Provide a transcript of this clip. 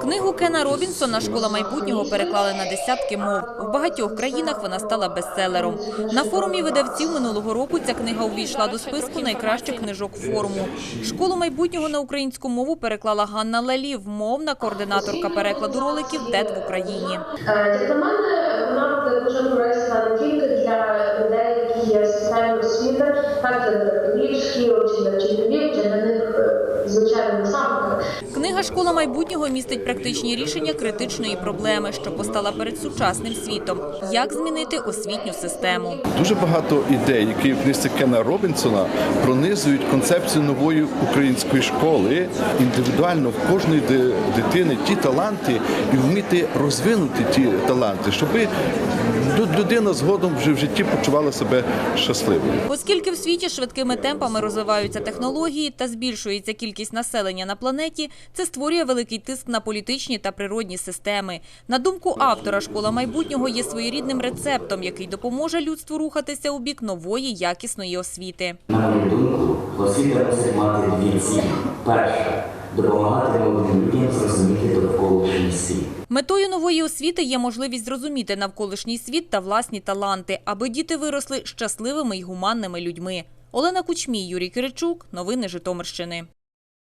Книгу Кена Робінсона Школа майбутнього переклали на десятки мов. В багатьох країнах вона стала бестселером. На форумі видавців минулого року ця книга увійшла до списку найкращих книжок форуму. Школу майбутнього на українську мову переклала Ганна Лелів, мовна координаторка перекладу роликів ТЕД в Україні. Е, Для мене вона дуже корисна не тільки для людей, які є в системі освіти, так і для шкіл чи для вчителів, звичайно. Книга Школа майбутнього містить практичні рішення критичної проблеми, що постала перед сучасним світом. Як змінити освітню систему? Дуже багато ідей, які в книжці Кена Робінсона пронизують концепцію нової української школи, індивідуально в кожної дитини ті таланти і вміти розвинути ті таланти, щоб лю- людина згодом вже в житті почувала себе щасливою. Оскільки в світі швидкими темпами розвиваються технології та збільшується кількість населення на планеті, це створює великий тиск на політичні та природні системи. На думку автора, школа майбутнього є своєрідним рецептом, який допоможе людству рухатися у бік нової якісної освіти. На мою думку, освіта мусить мати дві цілі. Перша допомагати молодим людям зрозуміти довколишній світ. Метою нової освіти є можливість зрозуміти навколишній світ та власні таланти, аби діти виросли щасливими й гуманними людьми. Олена Кучмій, Юрій Киричук. Новини Житомирщини.